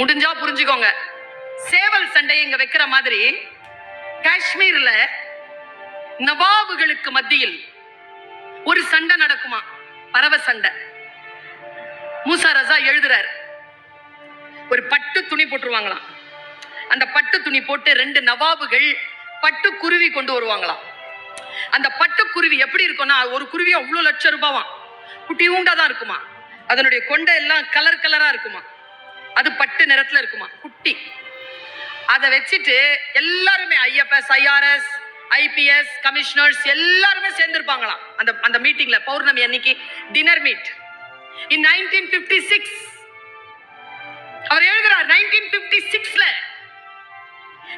முடிஞ்சா புரிஞ்சுக்கோங்க. சேவல் சண்டை இங்க வைக்கிற மாதிரி காஷ்மீர்ல நவாபுகளுக்கு மத்தியில் ஒரு சண்டை நடக்குமா? பறவை சண்டை. மூசா ரசா எழுதுறாரு. ஒரு பட்டு துணி போட்டுருவாங்களாம். அந்த பட்டு துணி போட்டு ரெண்டு நவாபுகள் பட்டு குருவி கொண்டு வருவாங்களாம். அந்த பட்டு குருவி எப்படி இருக்கும்னா ஒரு குருவி அவ்வளோ லட்சம் ரூபாவாம். குட்டியூண்டா தான் இருக்குமா? அதனுடைய கொண்டை எல்லாம் கலர் கலரா இருக்குமா? அது பட்டு நிறத்துல இருக்குமா? குட்டி. அதை வச்சுட்டு எல்லாருமே ஐஎஃப்எஸ் ஐஆர்எஸ் ஐபிஎஸ் கமிஷனர்ஸ் எல்லாருமே சேர்ந்திருப்பாங்களாம். அந்த அந்த மீட்டிங்ல பௌர்ணமி அன்னைக்கு dinner meet in nineteen fifty six அவர் எழுதுறார் நைன்டீன் பிப்டி சிக்ஸ்ல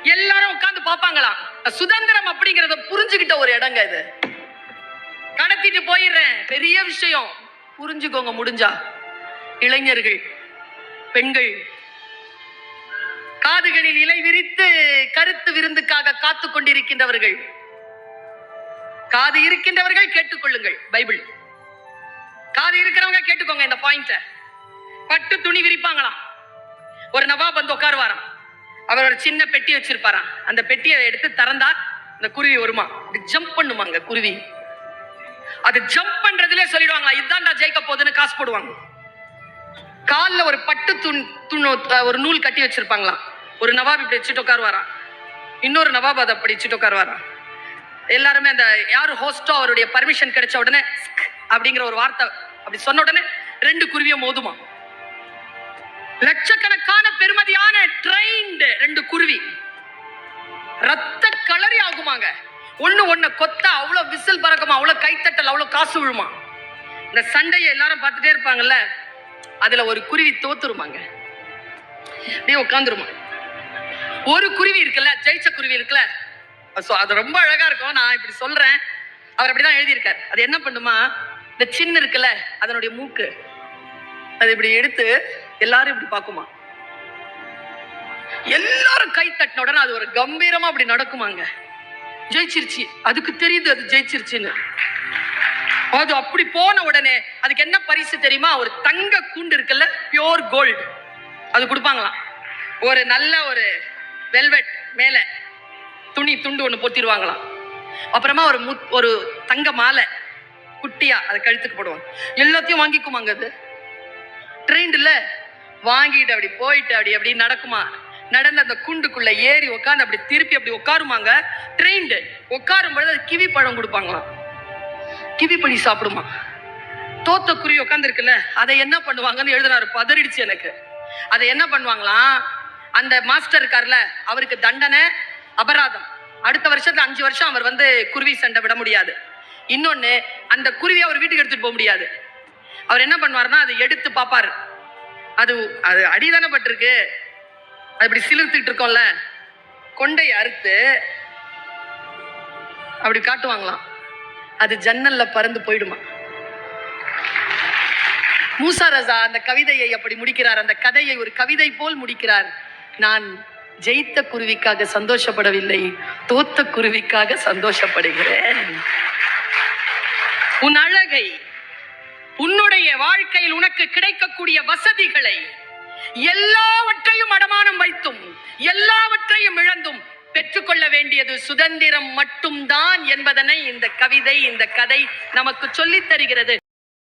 எல்லாரும் உட்கார்ந்து பார்ப்பாங்களாம். சுதந்திரம் அப்படிங்கறத புரிஞ்சுக்கிட்ட ஒரு இடங்க இது. கடத்திட்டு போயிடுறேன். பெரிய விஷயம். புரிஞ்சுக்கோங்க முடிஞ்சா. இளைஞர்கள் பெண்கள் காதுகளில் இலை விரித்து கருத்து விருந்துக்காக காத்து கொண்டிருக்கின்றவர்கள். காது இருக்கின்றவர்கள் கேட்டுக்கொள்ளுங்கள் பைபிள். காது இருக்கிறவங்க கேட்டுக்கோங்க இந்த பாயிண்ட பட்டு துணி விரிப்பாங்களாம். ஒரு நவாப் வந்து உட்காருவாராம். அவர் ஒரு சின்ன பெட்டி வச்சிருப்பாராம். அந்த பெட்டியை எடுத்து திறந்தா இந்த குருவி வருமா? ஜம்ப் பண்ணுமாங்க குருவி. அது ஜம்ப் பண்றதுல சொல்லிடுவாங்களா இதுதான்டா ஜெயிக்க போகுதுன்னு காசு போடுவாங்க. காலில் ஒரு பட்டு துண் துணு ஒரு நூல் கட்டி வச்சிருப்பாங்களாம். ஒரு நவாப் இப்படி வச்சுட்டு உட்காருவாராம். இன்னொரு நவாப் அதை அப்படி வச்சுட்டு உட்காருவாராம். எல்லாருமே அந்த யார் ஹோஸ்டோ அவருடைய பர்மிஷன் கிடைச்ச உடனே அப்படிங்கிற ஒரு வார்த்தை அப்படி சொன்ன உடனே ரெண்டு குருவியை மோதுமா. லட்சக்கணக்கான பெருமதியான ட்ரெயின்டு ரெண்டு குருவி. ரத்த களரி ஆகுமாங்க. ஒண்ணு ஒண்ணு கொத்த அவ்வளவு விசில் பறக்குமா அவ்வளவு கைத்தட்டல் அவ்வளவு காசு விழுமா. இந்த சண்டையை எல்லாரும் பார்த்துட்டே இருப்பாங்கல்ல. அதுல ஒரு குருவி தோத்துருமாங்க. அப்படியே உட்காந்துருமா ஒரு குருவி இருக்குல்ல ஜெயிச்ச குருவி இருக்குல்ல. அது ரொம்ப அழகா இருக்கும். நான் இப்படி சொல்றேன். அவர் அப்படிதான் எழுதியிருக்காரு. அது என்ன பண்ணுமா? இந்த சின்ன இருக்குல்ல அதனுடைய மூக்கு. அது இப்படி எடுத்து எல்லாரும் இப்படி பார்க்குமா. எல்லாரும் கை தட்டின உடனே அது ஒரு கம்பீரமா அப்படி நடக்குமாங்க. ஜெயிச்சிருச்சு. அதுக்கு தெரியுது அது ஜெயிச்சிருச்சுன்னு. அது அப்படி போன உடனே அதுக்கு என்ன பரிசு தெரியுமா? ஒரு தங்க கூண்டு இருக்குல்ல பியோர் கோல்டு அது கொடுப்பாங்களாம். ஒரு நல்ல ஒரு வெல்வெட் மேல துணி துண்டு ஒன்று பொத்திடுவாங்களாம். அப்புறமா ஒரு முத் ஒரு தங்க மாலை குட்டியா அதை கழுத்துக்கு போடுவாங்க. எல்லாத்தையும் வாங்கிக்குமாங்க அது? ட்ரெயின்ல வாங்கிட்டு அப்படி போயிட்டு அப்படி அப்படி நடக்குமா? நடந்து அந்த குண்டுக்குள்ள ஏறி உட்காந்து அப்படி திருப்பி அப்படி உட்காருமாங்க? ட்ரெயின்டு உட்காரும் பொழுது அது கிவி பழம் கொடுப்பாங்களாம். கிவி பழி சாப்பிடுமா? தோத்த குருவி உட்காந்துருக்குல்ல அதை என்ன பண்ணுவாங்கன்னு எழுதுனாரு. பதறிடுச்சு எனக்கு. அதை என்ன பண்ணுவாங்களாம் அந்த மாஸ்டர் இருக்கார்ல அவருக்கு தண்டனை அபராதம். அடுத்த வருஷத்துல அஞ்சு வருஷம் அவர் வந்து குருவி சண்டை விட முடியாது. இன்னொன்னு அந்த குருவியை அவர் வீட்டுக்கு எடுத்துட்டு போக முடியாது. அவர் என்ன பண்ணுவார்னா அதை எடுத்து பார்ப்பாரு. அது அது அடிதானே பட்டிருக்கு. அது இப்படி சிலுத்துக்கிட்டு இருக்கோம்ல. கொண்டை அறுத்து அப்படி காட்டுவாங்களாம். அது ஜன்னல்ல பறந்து போயிடுமா? மூசா ரசா அந்த கவிதையை அப்படி முடிக்கிறார்? அந்த கதையை ஒரு கவிதை போல் முடிக்கிறார். நான் ஜெயித்த குருவிக்காக சந்தோஷப்படவில்லை தோத்த குருவிக்காக சந்தோஷப்படுகிறேன். உன் அழகை உன்னுடைய வாழ்க்கையில் உனக்கு கிடைக்கக்கூடிய வசதிகளை எல்லாவற்றையும் அடமானம் வைத்தும் எல்லாவற்றையும் இழந்தும் வேண்டியது சுதந்திரம் மட்டும்தான் என்பதனை இந்த கவிதை இந்த கதை நமக்கு சொல்லித் தருகிறது.